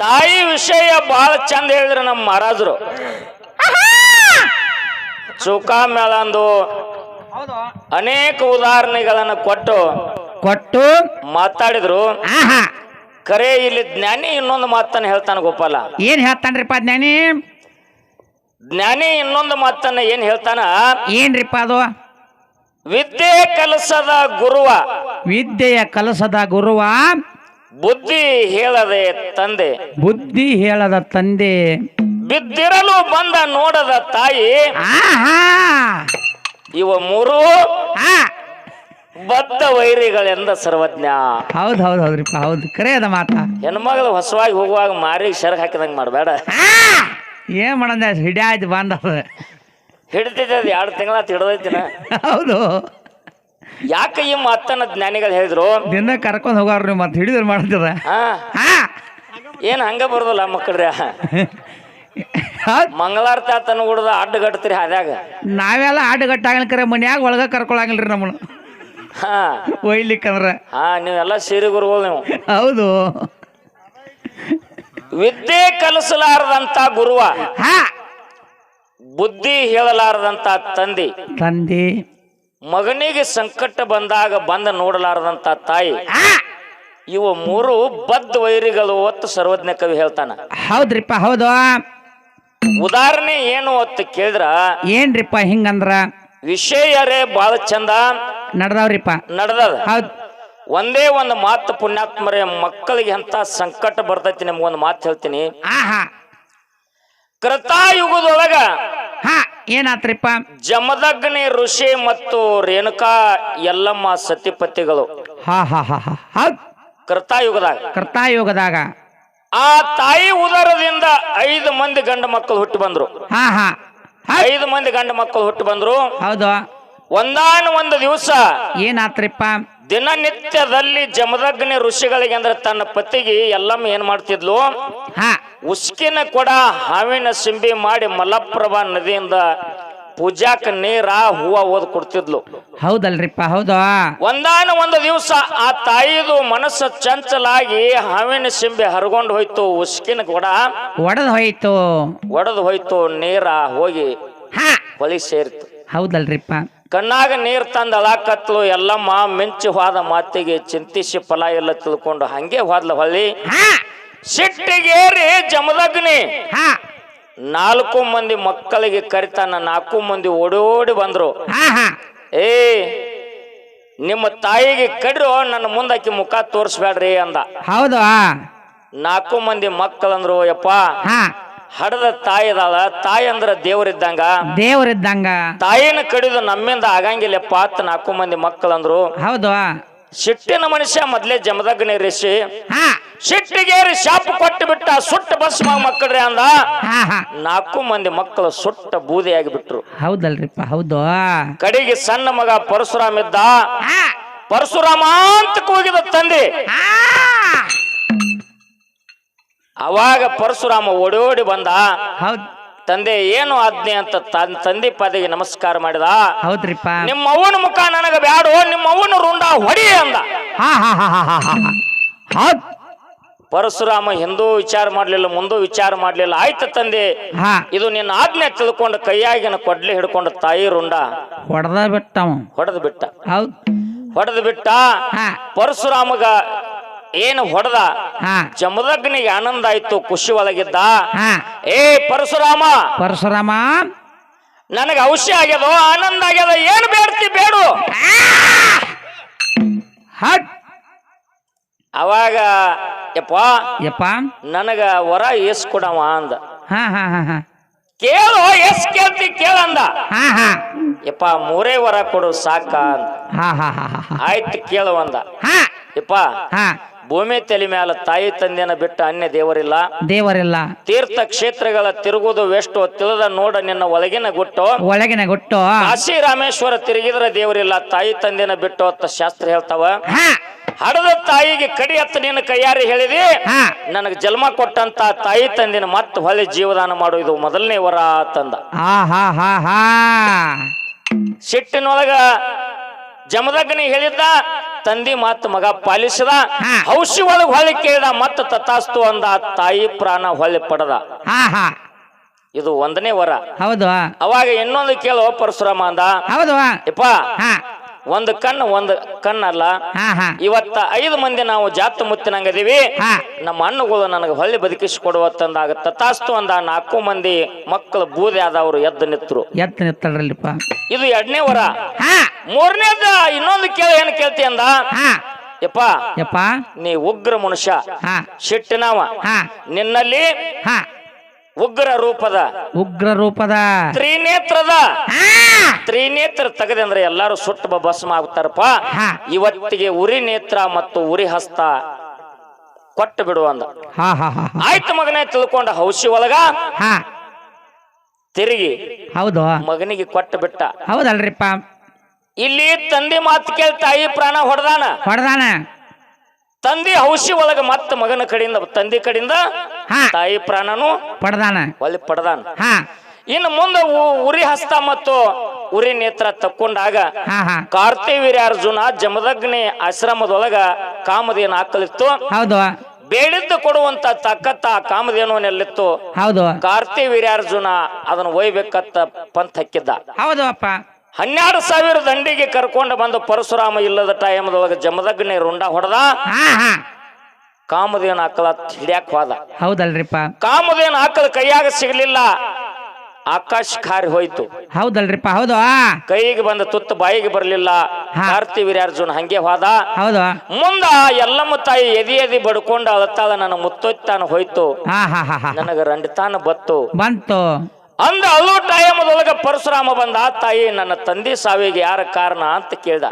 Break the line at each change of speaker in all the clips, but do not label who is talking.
ತಾಯಿ ವಿಷಯ ಬಹಳ ಚಂದ ಹೇಳಿದ್ರು ನಮ್ಮ ಮಹಾರಾಜರು. ಸುಖ ಮೇಳಂದು ಅನೇಕ ಉದಾಹರಣೆಗಳನ್ನು ಕೊಟ್ಟು
ಕೊಟ್ಟು
ಮಾತಾಡಿದ್ರು. ಕರೆ ಇಲ್ಲಿ ಜ್ಞಾನಿ ಇನ್ನೊಂದು ಮಾತನ್ನ ಹೇಳ್ತಾನೆ ಗೋಪಾಲ.
ಏನ್ ಹೇಳ್ತಾನ್ರಿಪ್ಪ ಜ್ಞಾನಿ?
ಜ್ಞಾನಿ ಇನ್ನೊಂದು ಮಾತನ್ನ ಏನ್ ಹೇಳ್ತಾನ?
ಏನ್ರಿಪ್ಪ ಅದು?
ವಿದ್ಯೆ ಕಲಸದ ಗುರುವ.
ವಿದ್ಯೆಯ ಕಲಸದ ಗುರುವ.
ಬುದ್ಧಿ ಹೇಳದೆ ತಂದೆ.
ಬುದ್ಧಿ ಹೇಳದ ತಂದೆ.
ಬಿದ್ದಿರಲು ಬಂದ ನೋಡದ ತಾಯಿ.
ಆಹಾ!
ಇವ ಮೂರು
ಆ!
ಬದ್ಧ ವೈರಿಗಳೆಂದ ಸರ್ವಜ್ಞ.
ಹೌದು ಹೌದು ಹೌದ್ರಿಪ್ಪ ಹೌದು. ಕರೆ ಅದ ಮಾತ.
ಹೆಣ್ಮಗಳು ಹೊಸವಾಗಿ ಹೋಗುವಾಗ ಮಾರಿಗೆ ಶರ ಹಾಕಿದಂಗೆ ಮಾಡಬೇಡ.
ಆ! ಏನ್ ಮಾಡಂದ? ಹಿಡಿಯಾಯ್ತು ಬಂದ
ಹಿಡಿತೈತೆ ಅದು ಎರಡು ತಿಂಗಳ ಹಿಡ್ದೈತಿನ
ಹೌದು.
ಯಾಕೆ ಈ ಮಾತನ್ನ ಜ್ಞಾನಿಗಳು ಹೇಳಿದ್ರು?
ದಿನ ಕರ್ಕೊಂಡು ಹೋಗಾರ ನೀವು ಮತ್ತೆ ಹಿಡಿದ್ರೆ ಮಾಡ್ತದ
ಹಾ.
ಹಾ.
ಏನ್ ಹಂಗ ಬರ್ದಲ್ಲ ಮಕ್ಕಳ್ರಿ. ಮಂಗಳಾರತಿ ಆತನ ಹುಡ್ದ ಅಡ್ಡಗಟ್ತೀರಿ ಅದ್ಯಾಗ
ನಾವೆಲ್ಲ ಆಟಗಟ್ಟಾಗಲ್ ಕರೆ ಮನ್ಯಾಗ ಒಳಗ ಕರ್ಕೊಳಂಗಿಲ್ರಿ ನಮ್ಮನ್ನ.
ಹಾ.
ಒಯ್ಲಿಕ್ಕಂದ್ರ.
ಹಾ ನೀವೆಲ್ಲ ಸೇರಿ ಗುರುಗಳು ನೀವು.
ಹೌದು.
ವಿದ್ಯೆ ಕಲಿಸಲಾರದಂತ ಗುರುವ
ಹಾ.
ಬುದ್ಧಿ ಹೇಳಲಾರದಂತ ತಂದೆ.
ತಂದೆ.
ಮಗನಿಗೆ ಸಂಕಟ ಬಂದಾಗ ಬಂದ ನೋಡಲಾರದಂತ ತಾಯಿ. ಇವ ಮೂರು ಬದ್ಧ ವೈರಿಗಳು ಒತ್ತು ಸರ್ವಜ್ಞ ಕವಿ ಹೇಳ್ತಾನ.
ಹೌದ್ರಿಪ್ಪ ಹೌದು.
ಉದಾಹರಣೆ ಏನು ಅಂತ ಕೇಳಿದ್ರ?
ಏನ್ರಿಪ್ಪ ಹಿಂಗಂದ್ರ?
ವಿಷಯರೇ ಬಹಳ ಚಂದ.
ನಡ್ದಾವ್ರಿಪ್ಪ.
ನಡೆದದ.
ಹೌದ್.
ಒಂದೇ ಒಂದು ಮಾತು ಪುಣ್ಯಾತ್ಮರೇ ಮಕ್ಕಳಿಗೆ ಅಂತ ಸಂಕಟ ಬರ್ತೈತಿ ನಿಮ್ಗೊಂದು ಮಾತು ಹೇಳ್ತೀನಿ.
ಆಹಾ.
ಕೃತಾಯುಗದೊಳಗ
ಏನಾತ್ರಿಪ್ಪ?
ಜಮದಗ್ನಿ ಋಷಿ ಮತ್ತು ರೇಣುಕಾ ಎಲ್ಲಮ್ಮ ಸತಿಪತಿಗಳು.
ಹಾ ಹಾ ಹಾ ಹಾ. ಹೌದ್.
ಕೃತಾಯುಗದಾಗ.
ಕರ್ತಾಯೋಗದಾಗ
ಆ ತಾಯಿ ಉದರದಿಂದ ಐದು ಮಂದಿ ಗಂಡು ಮಕ್ಕಳು ಹುಟ್ಟಿ ಬಂದ್ರು.
ಹಾ ಹಾ. ಹಾ
ಐದು ಮಂದಿ ಗಂಡು ಮಕ್ಕಳು ಹುಟ್ಟಿ ಬಂದ್ರು.
ಹೌದು.
ಒಂದಾನ ಒಂದು ದಿವಸ
ಏನಾತ್ರಿಪ್ಪ?
ದಿನನಿತ್ಯದಲ್ಲಿ ಜಮದಗ್ನಿ ಋಷಿಗಳಿಗೆ ಅಂದ್ರೆ ತನ್ನ ಪತಿಗೆ ಎಲ್ಲಮ್ಮ ಏನ್ ಮಾಡ್ತಿದ್ಲು?
ಹಾ.
ಉಸ್ಕಿನ ಕೊಡ ಹಾವಿನ ಸಿಂಬಿ ಮಾಡಿ ಮಲಪ್ರಭಾ ನದಿಯಿಂದ ಪೂಜಾಕ ನೀರ ಹೂವ ಓದ್ ಕೊಡ್ತಿದ್ಲು.
ಹೌದಲ್ರಿಪ್ಪ ಹೌದು?
ಒಂದಾನ ಒಂದು ದಿವಸ ಆ ತಾಯಿದು ಮನಸ್ಸು ಚಂಚಲಾಗಿ ಹಾವಿನ ಸಿಂಬಿ ಹರಗೊಂಡು ಹೋಯ್ತು ಉಸ್ಕಿನ ಕೊಡ
ಒಡದ್ ಹೋಯ್ತು.
ಒಡೆದು ಹೋಯ್ತು ನೀರ ಹೋಗಿ
ಹಾ.
ಹೊಳಿ ಸೇರಿತು.
ಹೌದಲ್ರಿಪ್ಪ.
ಕಣ್ಣಾಗ ನೀರ್ ತಂದ ಅಳಾಕತ್ಲು ಎಲ್ಲಮ್ಮ ಮಿಂಚು ಹೋದ ಮಾತಿಗೆ ಚಿಂತಿಸಿ ಫಲ ಎಲ್ಲ ತಿಳ್ಕೊಂಡು ಹಂಗೆ ಹೋದ್ಲ ಹೊಳ್ಳಿ. ಸಿಟ್ಟಿಗೇರಿ ಜಮದಗ್ನಿ.
ಹಾ.
ನಾಲ್ಕು ಮಂದಿ ಮಕ್ಕಳಿಗೆ ಕರಿತಾನ ನಾಲ್ಕು ಮಂದಿ ಓಡೋಡಿ ಬಂದ್ರು.
ಹಾ ಹಾ.
ಏ ನಿಮ್ಮ ತಾಯಿಗೆ ಕಡ್ರು ನನ್ನ ಮುಂದಾಕಿ ಮುಖ ತೋರಿಸ್ಬೇಡ್ರಿ ಅಂದ.
ಹೌದು
ನಾಲ್ಕು ಮಂದಿ ಮಕ್ಕಳಂದ್ರು ಯಪ್ಪ.
ಹಾ.
ಹಡದ ತಾಯಿ ಅದಾಳ. ತಾಯಿ ಅಂದ್ರ ದೇವರಿದ್ದಂಗ.
ದೇವರಿದ್ದಂಗ.
ತಾಯಿನ ಕಡಿದು ನಮ್ಮಿಂದ ಆಗಂಗಿಲ್ಲಪ್ಪ ಅತ್ತ ನಾಲ್ಕು ಮಂದಿ ಮಕ್ಕಳಂದ್ರು.
ಹೌದು
ಸಿಟ್ಟಿನ ಮನುಷ್ಯ ಮೊದ್ಲೇ ಜಮದಗ್ನಿ ಋಷಿ.
ಹಾ.
ಸಿಟ್ಟಿಗೇರಿ ಶಾಪ ಕೊಟ್ಟು ಬಿಟ್ಟ ಸುಟ್ಟ ಬಸ್ ಮಕ್ಕಳ್ರಿ ಅಂದ ನಾಲ್ಕು ಮಂದಿ ಮಕ್ಕಳು ಸುಟ್ಟ ಬೂದಿಯಾಗಿ ಬಿಟ್ರು
ಹೌದಲ್ರಿಪ್ಪ ಹೌದು.
ಕಡೆಗೆ ಸಣ್ಣ ಮಗ ಪರಶುರಾಮ ಇದ್ದ ಪರಶುರಾಮ ಅಂತ ಕೂಗಿದ ತಂದೆ. ಅವಾಗ ಪರಶುರಾಮ ಓಡೋಡಿ ಬಂದ
ಹೌದ್.
ತಂದೆ ಏನು ಆಜ್ಞೆ ಅಂತ ತಂದೆ ಪಾದಿಗೆ ನಮಸ್ಕಾರ ಮಾಡಿದ
ಹೌದ್ರಿಪ್ಪ.
ನಿಮ್ಮ ಅವನ ಮುಖ ನನಗ ಬ್ಯಾಡೋ ನಿಮ್ಮ ಅವನ ರುಂಡ ಹೊಡಿ ಅಂದ.
ಹಾ ಹಾ ಹಾ ಹಾ ಹಾ
ಪರಶುರಾಮ ಹಿಂದೂ ವಿಚಾರ ಮಾಡ್ಲಿಲ್ಲ ಮುಂದೂ ವಿಚಾರ ಮಾಡ್ಲಿಲ್ಲ. ಆಯ್ತು ತಂದೆ
ಹಾ.
ಇದು ನಿನ್ನ ಆಜ್ಞೆ ತಿಳ್ಕೊಂಡು ಕೈಯಾಗಿನ ಕೊಡ್ಲಿ ಹಿಡ್ಕೊಂಡು ತಾಯಿ ರುಂಡ.
ಹೊಡೆದ ಬಿಟ್ಟ
ಹೊಡೆದು ಬಿಟ್ಟ.
ಹೌದು.
ಹೊಡೆದು ಬಿಟ್ಟ.
ಹಾ.
ಪರಶುರಾಮಗ ಏನು ಹೊಡೆದ?
ಹಾ.
ಜಮದಗ್ನಿಗೆ ಆನಂದ ಆಯ್ತು ಖುಷಿ ಒಳಗಿದ್ದ.
ಹಾ.
ಏ ಪರಶುರಾಮ!
ಪರಶುರಾಮ!
ನನಗೆ ಔಷಧಿ ಆಗ್ಯದೋ ಆನಂದ ಆಗ್ಯದ ಏನು ಬೇಡ್ತಿ ಬೇಡು.
ಹಟ್.
ಅವಾಗ ಯಪ್ಪ
ಯಪ್ಪ?
ನನಗ ವರ ಎಸ್ ಕೊಡವ ಅಂದ.
ಹಾ ಹಾ ಹಾ ಹಾ.
ಕೇಳು ಎಸ್ ಕೇಳ್ತಿ ಕೇಳಂದ
ಹಾ ಹಾ.
ಯಪ್ಪ ಮೂರೇ ವರ ಕೊಡು ಸಾಕ ಅಂದ.
ಹಾ ಹಾ ಹಾ ಹಾ ಹಾ.
ಆಯ್ತು ಕೇಳು ಅಂದ.
ಹಾ.
ಯಪ್ಪ
ಹಾ.
ಭೂಮಿ ತಲೆ ಮ್ಯಾಲ ತಾಯಿ ತಂದೆನ ಬಿಟ್ಟು ಅನ್ಯ ದೇವರಿಲ್ಲ?
ದೇವರಿಲ್ಲ.
ತೀರ್ಥ ಕ್ಷೇತ್ರಗಳ ತಿರುಗುದು ವೆಷ್ಟು ತಿಳಿದ ನೋಡ ನಿನ್ನ ಒಳಗಿನ ಗುಟ್ಟು?
ಒಳಗಿನ ಗುಟ್ಟು?
ಕಾಶಿ ರಾಮೇಶ್ವರ ತಿರುಗಿದ್ರ ದೇವರಿಲ್ಲ ತಾಯಿ ತಂದೆನ ಬಿಟ್ಟು ಅಂತ ಶಾಸ್ತ್ರ ಹೇಳ್ತಾವ? ಹಡದ ತಾಯಿಗೆ ಕಡಿ ಹತ್ತು ನಿನ್ನ ಕೈಯಾರಿ ಹೇಳಿದಿ? ನನಗೆ ಜನ್ಮ ಕೊಟ್ಟಂತ ತಾಯಿ ತಂದಿನ ಮತ್ತೆ ಹೊಳೆ ಜೀವದಾನ ಮಾಡು ಇದು ಮೊದಲನೇ ವರ ತಂದ. ಸಿಟ್ಟಿನೊಳಗ ಜಮದಗ್ನಿ ಹೇಳಿದ್ದ ತಂದಿ ಮಾತು ಮಗ ಪಾಲಿಸಿದ
ಔಷಧಿ
ಔಷಿ ಒಳಗ್ ಹೊಳ್ಳಿ ಕೇಳಿದ ಮತ್ತ ತತಾಸ್ತು ಅಂದ ತಾಯಿ ಪ್ರಾಣ ಹೊಳೆ ಪಡೆದ. ಇದು ಒಂದನೇ ವರ.
ಹೌದು.
ಅವಾಗ ಇನ್ನೊಂದು ಕೇಳುವ ಪರಶುರಾಮ ಅಂದ.
ಹೌದು.
ಒಂದು ಕಣ್ಣು ಒಂದು ಕಣ್ಣಲ್ಲ.
ಹಾ ಹಾ.
ಇವತ್ತ ಐದು ಮಂದಿ ನಾವು ಜಾತ ಮುತ್ತಿನಂಗದೀವಿ.
ಹಾ.
ನಮ್ಮ ಹಣ್ಣುಗಳು ನನಗೆ ಹೊಳ್ಳಿ ಬದುಕಿಸಿ ಕೊಡುವತ್ತಂದಾಗ ತತಾಸ್ತು ಅಂದ ನಾಲ್ಕು ಮಂದಿ ಮಕ್ಕಳು ಬೂದಿ ಆದವರು ಎದ್ದ ನಿತ್ರು.
ಎತ್ತ ನಿತ್ತಲ್ರಲ್ಲಿಪ್ಪ
ಇದು ಎರಡನೇ ವರ.
ಹಾ.
ಮೂರನೇದ ಇನ್ನೊಂದು ಕೇಳಿ ಏನ್ ಕೇಳ್ತಿ ಅಂದ?
ಹಾ.
ಯಪ್ಪ
ಯಪ್ಪ.
ನೀ ಉಗ್ರ ಮನುಷ್ಯ.
ಹಾ.
ಶಿಟ್ಟಿನವ.
ಹಾ.
ನಿನ್ನಲ್ಲಿ
ಹಾ.
ಉಗ್ರ ರೂಪದ.
ಉಗ್ರ ರೂಪದ.
ತ್ರಿನೇತ್ರದ. ತ್ರಿನೇತ್ರ ತೆಗೆದೆ ಅಂದ್ರೆ ಎಲ್ಲಾರು ಸುಟ್ಟು ಭಸ್ಮ
ಆಗುತ್ತಾರಪ್ಪ.
ಇವತ್ತಿಗೆ ಉರಿ ನೇತ್ರ ಮತ್ತು ಉರಿ ಹಸ್ತ ಕೊಟ್ಟು ಬಿಡು ಅಂದ.
ಹಾ ಹಾ ಹಾ ಹಾ.
ಆಯ್ತು ಮಗನೇ ತಿಳ್ಕೊಂಡ ಹೌಸಿ ಒಳಗ.
ಹಾ.
ತಿರುಗಿ.
ಹೌದು.
ಮಗನಿಗೆ ಕೊಟ್ಟು ಬಿಟ್ಟ.
ಹೌದಲ್ರಿಪ್ಪ.
ಇಲ್ಲಿ ತಂದೆ ಮಾತು ಕೇಳಿ ತಾಯಿ ಪ್ರಾಣ ಹೊಡೆದಾನ.
ಹೊಡೆದಾನ.
ತಂದಿ ಹೌಸಿ ಒಳಗ ಮತ್ತ ಮಗನ ಕಡೆಯಿಂದ ತಂದೆ ಕಡೆಯಿಂದ
ಹಾ.
ತಾಯಿ ಪ್ರಾಣನು
ಪಡ್ದಾನ.
ಒಳ್ಳೆ ಪಡೆದಾನ.
ಹಾ.
ಇನ್ನು ಮುಂದೆ ಉ- ಉರಿ ಹಸ್ತ ಮತ್ತು ಉರಿ ನೇತ್ರ ತಕ್ಕೊಂಡಾಗ
ಹಾ ಹಾ.
ಕಾರ್ತಿವೀರ್ಯ ಅರ್ಜುನ ಜಮದಗ್ನಿ ಆಶ್ರಮದೊಳಗ ಕಾಮಧೇನು ಹಾಕಲಿತ್ತು.
ಹೌದು.
ಬೇಡಿದ್ದು ಕೊಡುವಂತ ತಕ್ಕತ್ತ ಆ ಕಾಮಧೇನುವನ್ನೆಲ್ಲಿತ್ತು
ಹೌದು.
ಕಾರ್ತಿವೀರ್ಯಾರ್ಜುನ ಅದನ್ನ ಒಯ್ಬೇಕತ್ತ ಪಂಥ ಹಕ್ಕಿದ್ದ
ಹೌದು ಅಪ್ಪ
ಹನ್ನೆರಡು ಸಾವಿರ ದಂಡಿಗೆ ಕರ್ಕೊಂಡು ಬಂದು ಪರಶುರಾಮ ಇಲ್ಲದ ಟೈಮ್ದೊಳಗೆ ಜಮದಗ್ನಿ ರುಂಡ ಹೊಡೆದ.
ಹಾ ಹಾ.
ಕಾಮಧೇನು ಆಕಳ ಹಿಡ್ಯಾಕ್ ಹೋದ.
ಹೌದಲ್ರಿಪ್ಪ.
ಕಾಮದೇನ ಆಕಳ ಕೈಯಾಗ ಸಿಗಲಿಲ್ಲ. ಆಕಾಶ ಖಾರಿ ಹೋಯ್ತು.
ಹೌದಲ್ರಿಪ್ಪ ಹೌದು.
ಕೈಗೆ ಬಂದ ತುತ್ತ ಬಾಯಿಗೆ ಬರಲಿಲ್ಲ.
ಕಾರ್ತಿ
ಕಾರ್ತಿವೀರ್ಯಾರ್ಜುನ ಹಂಗೆ ಹೋದ.
ಹೌದು.
ಮುಂದ ಎಲ್ಲಮ್ಮ ತಾಯಿ ಎದಿ ಎದಿ ಬಡ್ಕೊಂಡು ಅಳತಾಳ ನನ್ನ ಮುತ್ತೊತ್ತಾನ ಹೋಯ್ತು. ನನಗ ರಂಡತಾನ ಬತ್ತು
ಬಂತು.
ಅಂದ ಅಲ್ಲು ಟೈಮದೊಳಗ ಪರಶುರಾಮ ಬಂದ ತಾಯಿ ನನ್ನ ತಂದೆ ಸಾವಿಗೆ ಯಾರ ಕಾರಣ ಅಂತ ಕೇಳ್ದ.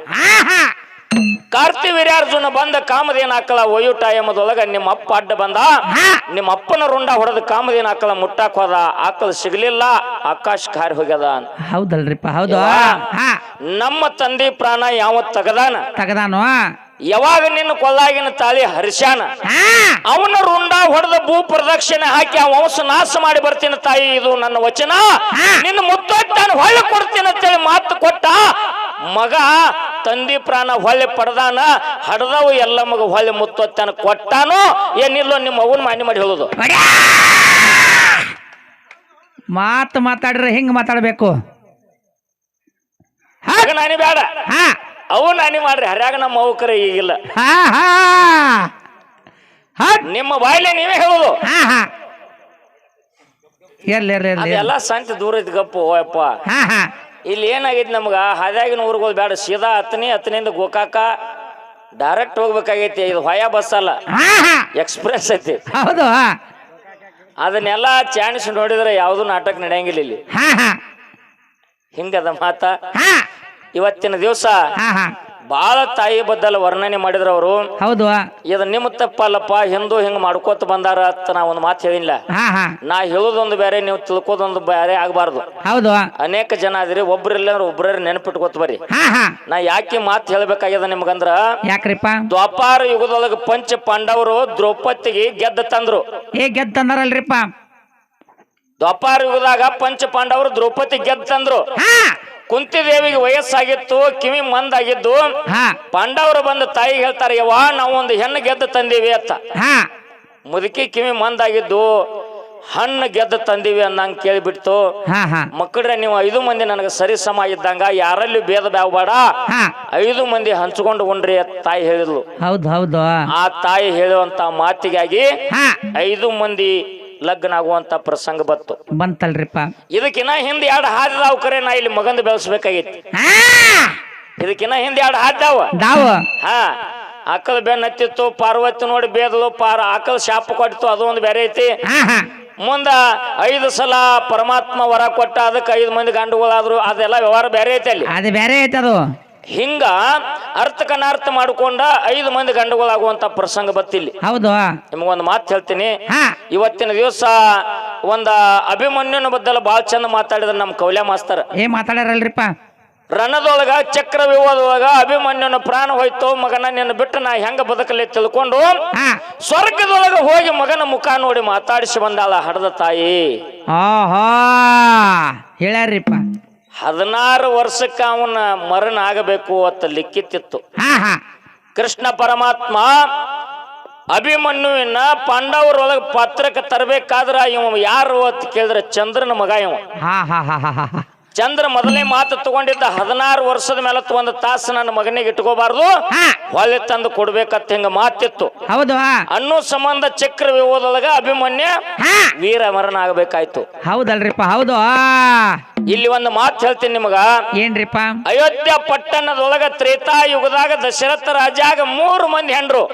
ಕಾರ್ತಿವೀರ್ಯಾರ್ಜುನ ಬಂದ ಕಾಮದೇನ ಹಾಕಲ ಒಯ್ಯೂಟ ಎಂಬುದೊಳಗ ನಿಮ್ಮ ಅಪ್ಪ ಅಡ್ಡ ಬಂದ. ನಿಮ್ಮ ಅಪ್ಪನ ರುಂಡ ಹೊಡೆದ ಕಾಮದೇನ ಹಾಕಲ ಮುಟ್ಟಾಕ್ ಹೋದ. ಆಕಲ್ ಸಿಗ್ಲಿಲ್ಲ ಆಕಾಶ ಕಾರಿ ಹೋಗ್ಯದ.
ಹೌದಲ್ರಿಪ್ಪ ಹೌದು.
ನಮ್ಮ ತಂದೆ ಪ್ರಾಣ ಯಾವತ್ ತಗದಾನ?
ತಗದಾನು?
ಯಾವಾಗ ನಿನ್ನ ಕೊಲ್ಲಾಗಿನ ತಾಳಿ ಹರಿಸ್ಯಾನ? ಅವನ ರುಂಡ ಹೊಡೆದ ಭೂ ಪ್ರದಕ್ಷಿಣೆ ಹಾಕಿ ಆ ವಂಶ ನಾಶ ಮಾಡಿ ಬರ್ತೀನಿ ತಾಯಿ ಇದು ನನ್ನ ವಚನ. ನಿನ್ನ ಮುತ್ತೊಟ್ಟ ಹೊಳ್ಳ ಕೊಡ್ತೀನಿ ಅಂತೇಳಿ ಮಾತು ಕೊಟ್ಟ. ಮಗ ತಂದಿ ಪ್ರಾಣ ಹೊಳ್ಳಿ ಪಡೆದಾನ ಹಡದವು ಎಲ್ಲ ಮಗ ಹೊಳೆ ಮುತ್ತೊತ್ತಾನ ಕೊಟ್ಟಾನು ಏನಿಲ್ಲೋ ನಿಮ್ಮ ಅವನ್ ಮಾನ್ಯ ಮಾಡಿ ಹೇಳೋದು!
ಮಾತು ಮಾತಾಡ್ರೆ ಹಿಂಗ್ ಮಾತಾಡ್ಬೇಕು?
ನಾನಿ ಬೇಡ
ಹಾ?
ಅವು ನಾನಿ ಮಾಡ್ರಿ ಹರ್ಯಾಗ ನಮ್ಮ ಅವಕರ ಈಗಿಲ್ಲ.
ಹಾ ಹಾ ಹಾ.
ನಿಮ್ಮ ಬಾಯ್ಲೆ ನೀವೇ ಹೇಳೋದು.
ಹಾ ಹಾ.
ಅದೆಲ್ಲ ಸಂತಿ ದೂರ ಇದ್ ಗಪ್ಪು ಓಯಪ್ಪ.
ಹಾ ಹಾ.
ಇಲ್ಲಿ ಏನಾಗೈತಿ ನಮ್ಗ? ಹಾದ್ಯಾಗಿನ ಊರ್ಗೋದ್ ಬೇಡ ಸೀದಾ ಹತ್ತನಿ ಹತ್ತನಿಂದ ಗೋಕಾಕ ಡೈರೆಕ್ಟ್ ಹೋಗ್ಬೇಕಾಗೈತಿ. ಇದು ಹೊಯ ಬಸ್ ಅಲ್ಲ. ಎಕ್ಸ್ಪ್ರೆಸ್ ಐತಿ.
ಹೌದು
ಅದನ್ನೆಲ್ಲ ಚಾಣಿಸಿ ನೋಡಿದ್ರೆ ಯಾವ್ದು ನಾಟಕ ನಡೆಯಂಗಿಲ್ಲ ಇಲ್ಲಿ. ಹಿಂಗದ ಮಾತ. ಇವತ್ತಿನ ದಿವಸ ಬಾಳ ತಾಯಿ ಬದ್ದಲ್ಲ ವರ್ಣನೆ ಮಾಡಿದ್ರ ಅವರು.
ಹೌದು.
ಇದು ನಿಮ್ ತಪ್ಪಲ್ಲಪ್ಪ ಹಿಂದೂ ಹಿಂಗ್ ಮಾಡ್ಕೋತ ಬಂದಾರ ಅಂತ ನಾ ಒಂದ್ ಮಾತು ಹೇಳಿಲ್ಲ ನಾ ಹೇಳೋದೊಂದು ಬೇರೆ ನೀವು ತಿಳ್ಕೋದೊಂದು ಬೇರೆ ಆಗಬಾರ್ದು.
ಹೌದು.
ಅನೇಕ ಜನ ಅದಿರಿ ಒಬ್ರಿಲ್ಲ ಅಂದ್ರೆ ಒಬ್ರ ನೆನಪಿಟ್ಕೋತ ಬರ್ರಿ. ನಾ ಯಾಕೆ ಮಾತು ಹೇಳ್ಬೇಕಾಗ್ಯದ ನಿಮ್ಗಂದ್ರ?
ಯಾಕ್ರಿಪ್ಪ?
ದ್ವಾಪಾರ ಯುಗದೊಳಗ ಪಂಚ ಪಾಂಡವರು ದ್ರೌಪದಿಗೆ ಗೆದ್ದ ತಂದ್ರು.
ಏ ಗೆದ್ದ ತಂದಾರಲ್ರಿಪ್ಪ?
ದ್ವಾಪಾರ ಯುಗದಾಗ ಪಂಚ ಪಾಂಡವರು ದ್ರೌಪದಿ ಗೆದ್ದಂದ್ರು.
ಹಾ.
ಕುಂತಿ ದೇವಿಗೆ ವಯಸ್ಸಾಗಿತ್ತು ಕಿವಿ ಮಂದಾಗಿದ್ದು. ಪಾಂಡವರು ಬಂದು ತಾಯಿಗೆ ಹೇಳ್ತಾರೆ ಯವ್ವ ನಾವು ಒಂದು ಹೆಣ್ಣು ಗೆದ್ದು ತಂದೀವಿ ಅಂತ. ಮುದುಕಿ ಕಿವಿ ಮಂದಾಗಿದ್ದು ಹಣ್ಣು ಗೆದ್ದು ತಂದೀವಿ ಅನ್ನಂಗೆ ಕೇಳಿಬಿಡ್ತು. ಮಕ್ಕಳ್ರೆ ನೀವು ಐದು ಮಂದಿ ನನಗೆ ಸರಿ ಸಮ ಇದ್ದಂಗ ಯಾರಲ್ಲಿ ಭೇದ ಬೇಡ
ಹಾ.
ಐದು ಮಂದಿ ಹಂಚ್ಕೊಂಡು ಉಂಡ್ರಿ ತಾಯಿ ಹೇಳಿದ್ಲು.
ಹೌದು ಹೌದು.
ಆ ತಾಯಿ ಹೇಳುವಂತ ಮಾತಿಗಾಗಿ ಐದು ಮಂದಿ ಲಗ್ನ ಆಗುವಂತ ಪ್ರಸಂಗ ಬತ್ತು
ಬಂತಲ್ರಿಪ್ಪ.
ಇದಕ್ಕಿನ್ನ ಹಿಂದೆ ಎರಡು ಹಾದಿದಾವ್ ಕರೆ ನಾ ಇಲ್ಲಿ ಮಗಂದ ಬೆಳೆಸ್ಬೇಕಾಗಿತ್ತು ಇದಕ್ಕಿನ್ನ ಹಿಂದೆ ಎರಡು ಹಾದಿದಾವ
ದಾವ.
ಹಾ ಆಕಳ ಬೆನ್ನ ಹತ್ತಿತ್ತು ಪಾರ್ವತಿ ನೋಡಿ ಬೇದಲು ಪಾರ ಆಕಲ್ ಶಾಪ ಕೊಟ್ಟಿತ್ತು ಅದು ಒಂದು ಬೇರೆ ಐತಿ.
ಹಾ ಹಾ.
ಮುಂದ ಐದು ಸಲ ಪರಮಾತ್ಮ ವರ ಕೊಟ್ಟ ಅದಕ್ಕೆ ಐದು ಮಂದಿ ಗಂಡುಗಳಾದ್ರು ಅದೆಲ್ಲ ವ್ಯವಹಾರ ಬೇರೆ ಐತಿ ಅಲ್ಲಿ.
ಅದು ಬೇರೆ ಐತೆ ಅದು.
ಹಿಂಗ ಅರ್ಥಕನಾರ್ಥ ಮಾಡ್ಕೊಂಡ ಐದು ಮಂದಿ ಗಂಡುಗಳಾಗುವಂತ ಪ್ರಸಂಗ ಬತ್ತಿಲ್ಲಿ.
ಹೌದು.
ನಿಮಗೊಂದು ಮಾತು ಹೇಳ್ತೀನಿ. ಇವತ್ತಿನ ದಿವಸ ಒಂದ ಅಭಿಮನ್ಯುನ ಬದ್ದಲ ಬಾಳ ಚಂದ ಮಾತಾಡಿದ್ರ ನಮ್ಮ ಕೌಲ್ಯ ಮಾಸ್ತರ್.
ಏ ಮಾತಾಡ್ಯಾರಲ್ರಿಪ್ಪ.
ರಣದೊಳಗ ಚಕ್ರ ವಿವಾದೊಳಗ ಅಭಿಮನ್ಯುನ ಪ್ರಾಣ ಹೋಯ್ತು ಮಗನ ನಿನ್ನ ಬಿಟ್ಟು ನಾ ಹೆಂಗ ಬದುಕಲಿ ತಿಳ್ಕೊಂಡು ಸ್ವರ್ಗದೊಳಗ ಹೋಗಿ ಮಗನ ಮುಖ ನೋಡಿ ಮಾತಾಡಿಸಿ ಬಂದಾಳ ಹಡದ ತಾಯಿ.
ಆಹಾ ಹೇಳ್ಯಾರ್ರಿಪ್ಪ.
ಹದಿನಾರು ವರ್ಷಕ್ಕ ಅವನ ಮರಣ ಆಗಬೇಕು ಅಂತ ಲಿಕ್ಕಿತ್ತಿತ್ತು. ಕೃಷ್ಣ ಪರಮಾತ್ಮ ಅಭಿಮನ್ಯುವಿನ ಪಾಂಡವರೊಳಗೆ ಪತ್ರಕ್ಕೆ ತರಬೇಕಾದ್ರ ಇವ ಯಾರು ಅಂತ ಕೇಳಿದ್ರೆ ಚಂದ್ರನ ಮಗ ಇವ. ಚಂದ್ರ ಮೊದಲೇ ಮಾತು ತಗೊಂಡಿದ್ದ ಹದಿನಾರು ವರ್ಷದ ಮೇಲೆ ಒಂದು ತಾಸು ನನ್ನ ಮಗನಿಗೆ ಇಟ್ಕೋಬಾರ್ದು. ಹೊಳೆ ತಂದು ಕೊಡ್ಬೇಕಂತ ಹಿಂಗ ಮಾತಿತ್ತು.
ಹೌದು
ಅನ್ನೋ ಸಂಬಂಧ ಚಕ್ರ ವ್ಯೂಹದೊಳಗ ಅಭಿಮನ್ಯ ವೀರ ಮರಣ ಆಗಬೇಕಾಯ್ತು.
ಹೌದಲ್ರಿಪ್ಪ ಹೌದು
ಇಲ್ಲಿ ಒಂದು ಮಾತು ಹೇಳ್ತೀನಿ ನಿಮಗ.
ಏನ್ರಿಪ್ಪ?
ಅಯೋಧ್ಯ ಪಟ್ಟಣದೊಳಗ ತ್ರೇತಾಯುಗದಾಗ ದಶರಥ ರಾಜಾಗ ಮೂರು ಮಂದಿ ಹೆಂಡ್ರು.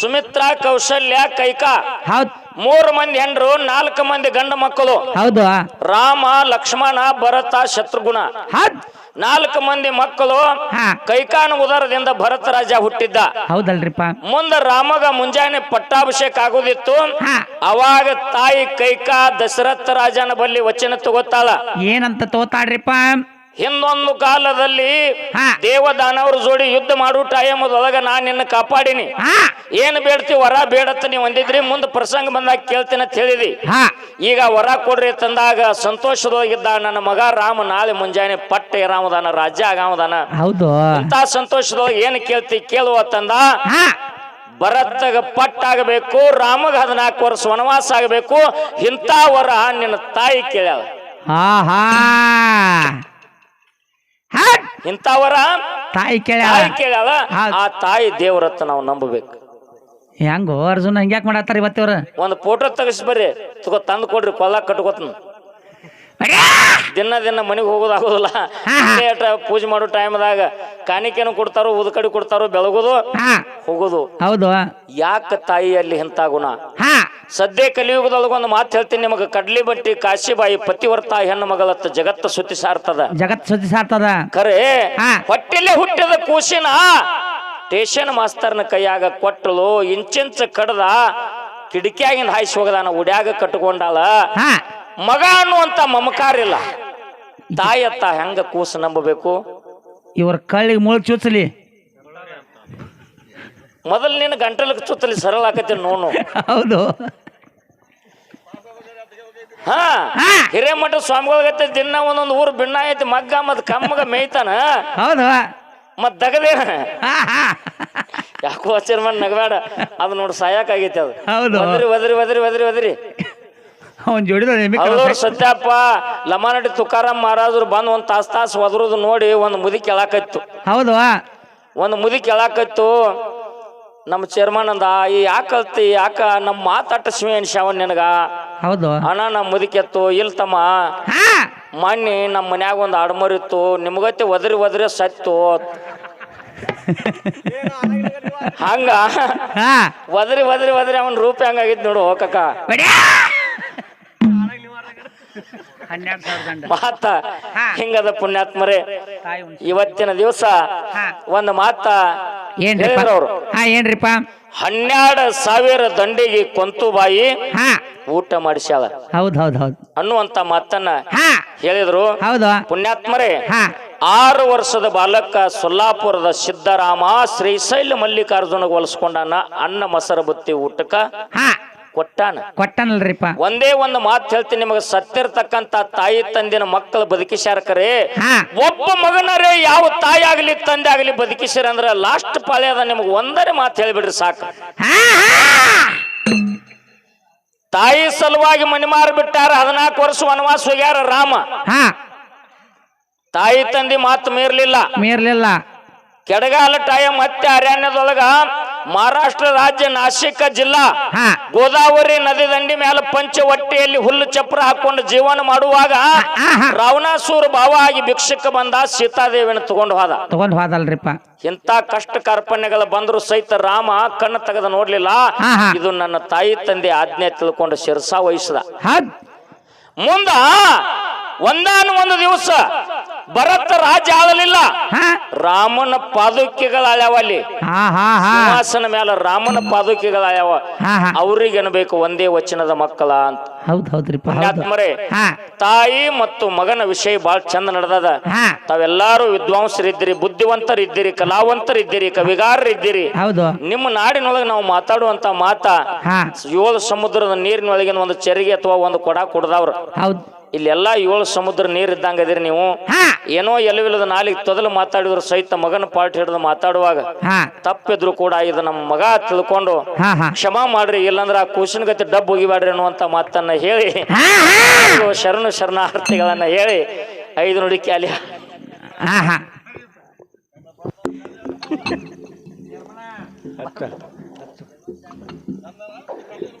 ಸುಮಿತ್ರಾ ಕೌಶಲ್ಯ ಕೈಕಾ.
ಹೌದ್.
ಮೂರು ಮಂದಿ ಹೆಂಡ್ರು ನಾಲ್ಕು ಮಂದಿ ಗಂಡ ಮಕ್ಕಳು.
ಹೌದು.
ರಾಮ ಲಕ್ಷ್ಮಣ ಭರತ ಶತ್ರುಘ್ನ.
ಹೌದ್.
ನಾಲ್ಕು ಮಂದಿ ಮಕ್ಕಳು
ಹಾ.
ಕೈಕಾನ ಉದರದಿಂದ ಭರತ ರಾಜ ಹುಟ್ಟಿದ್ದ.
ಹೌದಲ್ರಿಪ್ಪ.
ಮುಂದ ರಾಮಗ ಮುಂಜಾನೆ ಪಟ್ಟಾಭಿಷೇಕ ಆಗೋದಿತ್ತು.
ಹಾ.
ಅವಾಗ ತಾಯಿ ಕೈಕಾ ದಶರಥ ರಾಜನ ಬಲ್ಲಿ ವಚನ ತಗೋತಾಳ.
ಏನಂತ ತೋತಾಡ್ರಿಪ್ಪ
ಹಿಂದೊಂದು ಕಾಲದಲ್ಲಿ ದೇವದಾನವ್ರ ಜೋಡಿ ಯುದ್ಧ ಮಾಡು ಟೈಮ್ ಅದೊಳಗ ನಾನ್ ನಿನ್ನ ಕಾಪಾಡಿನಿ. ಏನ್ ಬೇಡ್ತಿ ವರ ಬೇಡತ್ತ ನೀವ್ ಒಂದಿದ್ರಿ ಮುಂದೆ ಪ್ರಸಂಗ ಬಂದಾಗ ಕೇಳ್ತೀನಿ ಅಂತ ಹೇಳಿದಿ. ಈಗ ವರ ಕೊಡ್ರಿ ತಂದಾಗ ಸಂತೋಷದೊಳಗಿದ್ದ ನನ್ನ ಮಗ ರಾಮ ನಾಳೆ ಮುಂಜಾನೆ ಪಟ್ಟೆ ರಾಮದಾನ ರಾಜ್ಯ ಆಗಾಮದಾನ.
ಹೌದು.
ಇಂತ ಸಂತೋಷದೊಳಗೆ ಏನ್ ಕೇಳ್ತಿ ಕೇಳುವ ತಂದ? ಭರತಗ ಪಟ್ಟಾಗಬೇಕು ರಾಮಗ ಹದಿನಾಲ್ಕು ವರ್ಷ ವನವಾಸ ಆಗಬೇಕು. ಇಂಥ ವರ ನಿನ್ನ ತಾಯಿ ಕೇಳ್ಯಾಳ.
ಹಾ ಹಾ ತಾಯಿ ಕೇಳ
ತಾಯಿ ಕೇಳ್ಯಾಳ.
ಹೌದ್.
ಆ ತಾಯಿ ದೇವರತ್ತ ನಾವು ನಂಬಬೇಕು.
ಹೆಂಗೋ ಅರ್ಜುನ ಹಂಗ್ಯಾಕ್ ಮಾಡತ್ತಾರ ಇವತ್ತಿವ್ರ?
ಒಂದು ಫೋಟೋ ತಗಸ್ ಬರ್ರಿ. ತಗೋ ತಂದು ಕೊಡ್ರಿ ಕೊಲ್ಲ ಕಟ್ಕೋತನ. ದಿನ ದಿನ ಮನೆಗೆ ಹೋಗೋದಾಗೋದಿಲ್ಲ.
ಹಾ.
ಪೂಜೆ ಮಾಡೋ ಟೈಮ್ದಾಗ ಕಾಣಿಕೆನು ಕೊಡ್ತಾರೋ ಉದಕಡಿ ಕೊಡ್ತಾರೋ ಬೆಳಗೋದು
ಹಾ.
ಹೋಗೋದು.
ಹೌದು.
ಯಾಕ ತಾಯಿ ಅಲ್ಲಿ ಇಂಥ ಗುಣ?
ಹಾ.
ಸದ್ಯ ಕಲಿಯುಗದೊಳಗೊಂದು ಮಾತು ಹೇಳ್ತೀನಿ ನಿಮಗೆ ಕಡ್ಲಿ ಬಟ್ಟಿ ಕಾಶಿಬಾಯಿ ಪತಿವರ್ತ ಹೆಣ್ಣು ಮಗಳತ್ತ ಜಗತ್ತು ಸುತ್ತಿ ಸಾರ್ತದ.
ಜಗತ್ ಸುತ್ತಿ ಸಾರ್ತದ?
ಖರೆ
ಹಾ.
ಹೊಟ್ಟೆಲೆ ಹುಟ್ಟಿದ ಕೂಸಿನ ಟೇಷನ್ ಮಾಸ್ತರ್ನ ಕೈಯಾಗ ಕೊಟ್ಟಳು ಇಂಚಿಂಚ ಕಡ್ದ ಕಿಟಕಿಯಾಗಿಂದ ಹಾಯಿಸಿ ಹೋಗದಾನ ಉಡ್ಯಾಗ ಕಟ್ಕೊಂಡಾಳ.
ಹಾ.
ಮಗ ಅನ್ನುವಂತ ಮಮಕಾರ ಇಲ್ಲ ತಾಯತ್ತ ಹೆಂಗ ಕೂಸು ನಂಬಬೇಕು?
ಇವ್ರ ಕಳ್ಳಿಗೆ ಮುಳ್ಳು ಚುಚ್ಚಲಿ
ಮೊದಲು ನೀನು ಗಂಟಲಕ್ಕೆ ಸುತ್ತಲಿ ಸರಳ ಆಕತಿ ನೋನು
ಹೌದು.
ಹಾ. ಹಿರೇಮಠ ಸ್ವಾಮಿಗಳಿಗತ್ತೆ ದಿನ ಒಂದೊಂದು ಊರು ಭಿನ್ನ ಐತಿ ಮಗ್ಗ ಮತ್ ಕಮ್ಮಗ ಮೇಯ್ತಾನ.
ಹೌದು.
ಮತ್ ದಗದೇನ ಯಾಕೋ ಆಚರಣೆ ಮಾಡಿ ನಗಬೇಡ. ಅದು ನೋಡಿ ಸಾಯಕಾಗೈತಿ ಅದು.
ಹೌದು.
ಒದರಿ ಒದರಿ ಒದರಿ ಒದರಿ ಒದರಿ.
ಅವನ್ ಜೋಡಿದ
ಸತ್ಯಪ್ಪ ಲಮಾನಡಿ ತುಕಾರಾಮ್ ಮಹಾರಾಜರು ಬಂದು ಒಂದ್ ತಾಸ್ ತಾಸ್ ಒದರೋದು ನೋಡಿ ಒಂದು ಮುದಿ ಕೆಳಕತ್ತು.
ಹೌದು.
ಒಂದು ಮುದಿ ಕೆಳಕತ್ತು. ನಮ್ಮ ಚೇರ್ಮನ್ ಅಂದ ಈ ಯಾಕಲ್ತಿ ಯಾಕ ನಮ್ಮ ಮಾತಾಟ ಶಿವ ಅನ್ಸ್ಯಾವನ್ ನಿನಗ.
ಹೌದು.
ಅಣ್ಣ ನಮ್ಮ ಮುದಿಕೆತ್ತು ಇಲ್ ತಮ್ಮ.
ಮಣ್ಣಿ
ಮೊನ್ನೆ ನಮ್ಮ ಮನ್ಯಾಗ ಒಂದು ಆಡ್ಮರಿತ್ತು ನಿಮ್ಗತ್ತೆ ಒದರಿ ಒದರಿ ಸತ್ತು. ಹಂಗ
ಹಾ.
ಒದರಿ ಒದರಿ ಒದರಿ ಅವನ ರೂಪ ಹಂಗಾಗಿತ್ತು ನೋಡು
ದಂಡ.
ಮಾತ
ಹಾ.
ಹಿಂಗದ ಪುಣ್ಯಾತ್ಮರೇ. ಇವತ್ತಿನ ದಿವಸ. ಒಂದು ಮಾತ
ಏನ್ರಿಪ್ಪ?
ಅವ್ರು
ಹಾ ಏನ್ರಿಪ್ಪ?
ಹನ್ನೆರಡು ಸಾವಿರ ದಂಡಿಗೆ ಕೊಂತು ಬಾಯಿ
ಹಾ.
ಊಟ ಮಾಡಿಸ್ಯಾಳ
ಹೌದ್ ಹೌದ್ ಹೌದ್.
ಅನ್ನುವಂತ ಮಾತನ್ನ
ಹಾ.
ಹೇಳಿದ್ರು.
ಹೌದು.
ಪುಣ್ಯಾತ್ಮರೇ
ಹಾ.
ಆರು ವರ್ಷದ ಬಾಲಕ ಸೊಲ್ಲಾಪುರದ ಸಿದ್ದರಾಮ ಶ್ರೀಶೈಲ ಮಲ್ಲಿಕಾರ್ಜುನ ಹೊಲಿಸ್ಕೊಂಡಾನ ಅನ್ನ ಮೊಸರು ಬುತ್ತಿ ಊಟಕ್ಕ
ಹಾ.
ಕೊಟ್ಟಾನ.
ಕೊಟ್ಟನಲ್ರಿಪ್ಪ.
ಒಂದೇ ಒಂದು ಮಾತು ಹೇಳ್ತೀನಿ ನಿಮಗೆ ಸತ್ತಿರ್ತಕ್ಕಂತ ತಾಯಿ ತಂದಿನ ಮಕ್ಕಳು ಬದುಕಿಸ್ಯಾರಕರೇ.
ಹಾ.
ಒಬ್ಬ ಮಗನರೇ ಯಾವ ತಾಯಿ ಆಗಲಿ ತಂದೆ ಆಗಲಿ ಬದುಕಿಸ್ಯಾರ ಅಂದ್ರೆ ಲಾಸ್ಟ್ ಪಾಳ್ಯದ ನಿಮಗೆ ಒಂದರೆ ಮಾತು ಹೇಳಿಬಿಡ್ರಿ ಸಾಕು.
ಹಾ ಹಾ.
ತಾಯಿ ಸಲುವಾಗಿ ಮಣಿಮಾರು ಬಿಟ್ಟಾರ ಹದಿನಾಲ್ಕು ವರ್ಷ ವನವಾಸ ಹೋಗ್ಯಾರ ರಾಮ.
ಹಾ.
ತಾಯಿ ತಂದೆ ಮಾತು ಮೀರ್ಲಿಲ್ಲ.
ಮೀರ್ಲಿಲ್ಲ.
ಕೆಡಗಾಲ ಟೈಮ್ ಮತ್ತೆ ಅರಣ್ಯದೊಳಗ ಮಹಾರಾಷ್ಟ್ರ ರಾಜ್ಯ ನಾಸಿಕ ಜಿಲ್ಲಾ
ಹಾ.
ಗೋದಾವರಿ ನದಿ ದಂಡಿ ಮೇಲೆ ಪಂಚವಟ್ಟಿಯಲ್ಲಿ ಹುಲ್ಲು ಚಪ್ರ ಹಾಕೊಂಡು ಜೀವನ ಮಾಡುವಾಗ
ಆಹಾ.
ರಾವಣಾಸೂರ್ ಭಾವ ಆಗಿ ಭಿಕ್ಷಕ್ಕೆ ಬಂದ ಸೀತಾದೇವಿನ ತಗೊಂಡು ಹೋದ.
ತಗೊಂಡ್ ಹೋದಲ್ರಿಪ್ಪ.
ಇಂಥ ಕಷ್ಟ ಕಾರ್ಪಣ್ಯಗಳು ಬಂದ್ರು ಸಹಿತ ರಾಮ ಕಣ್ಣು ತೆಗೆದ ನೋಡ್ಲಿಲ್ಲ. ಇದು ನನ್ನ ತಾಯಿ ತಂದೆ ಆಜ್ಞೆ ತಿಳ್ಕೊಂಡು ಶಿರಸಾ ವಹಿಸಿದ
ಹೌದ್.
ಮುಂದ ಒಂದಾನು ಒಂದು ದಿವಸ ಭರತ ರಾಜ ಆಗಲಿಲ್ಲ. ರಾಮನ ಪಾದುಕೆಗಳಲ್ಲಿ ಅಲ್ಲಿ
ಹಾ ಹಾ ಹಾ.
ಸಿಂಹಾಸನ ಮೇಲೆ ರಾಮನ ಪಾದುಕೆಗಳಾಳ್ಯಾವ
ಹಾ ಹಾ.
ಅವ್ರಿಗೆ ಒಂದೇ ವಚನದ ಮಕ್ಕಳ ಅಂತ.
ಹೌದ್ ಹೌದ್ರಿಪ್ಪ ಹೌದು.
ಪುಣ್ಯಾತ್ಮರೇ
ಹಾ.
ತಾಯಿ ಮತ್ತು ಮಗನ ವಿಷಯ ಬಹಳ ಚಂದ ನಡೆದದ.
ಹಾ.
ತಾವೆಲ್ಲಾರು ವಿದ್ವಾಂಸರಿದ್ದೀರಿ ಬುದ್ಧಿವಂತರಿದ್ದೀರಿ ಕಲಾವಂತರಿದ್ದೀರಿ ಕವಿಗಾರರಿದ್ದೀರಿ.
ಹೌದು.
ನಿಮ್ಮ ನಾಡಿನೊಳಗೆ ನಾವು ಮಾತಾಡುವಂತ ಮಾತಾ
ಹಾ.
ಏಳು ಸಮುದ್ರದ ನೀರಿನೊಳಗಿನ ಒಂದು ಚೆರಿಗೆ ಅಥವಾ ಒಂದು ಕೊಡ ಕುಡ್ದವ್ರು.
ಹೌದ್.
ಇಲ್ಲೆಲ್ಲ ಏಳು ಸಮುದ್ರ ನೀರ್ ಇದ್ದಂಗ ಅದಿರಿ ನೀವು.
ಹಾ.
ಏನೋ ಎಲ್ಲವಿಲ್ಲದ ನಾಲಿಗೆ ತೊದಲು ಮಾತಾಡಿದ್ರು ಸಹಿತ ಮಗನ ಪಾಠ ಹಿಡಿದು ಮಾತಾಡುವಾಗ
ಹಾ.
ತಪ್ಪಿದ್ರು ಕೂಡ ಇದು ನಮ್ಮ ಮಗ ತಿಳ್ಕೊಂಡು
ಹಾ ಹಾ.
ಕ್ಷಮಾ ಮಾಡ್ರಿ ಇಲ್ಲಂದ್ರ ಆ ಕೂಸಿನ ಗತಿ ಡಬ್ಬು ಹೋಗಿಬ್ಯಾಡ್ರಿ ಅನ್ನುವಂತ ಮಾತನ್ನ ಹೇಳಿ.
ಹಾ ಹಾ.
ಇದು ಶರಣು ಶರಣಾರ್ಥಿಗಳನ್ನ ಹೇಳಿ ಐದು ನುಡಿ ಕ್ಯಾಲಿ.
ಹಾ ಹಾ.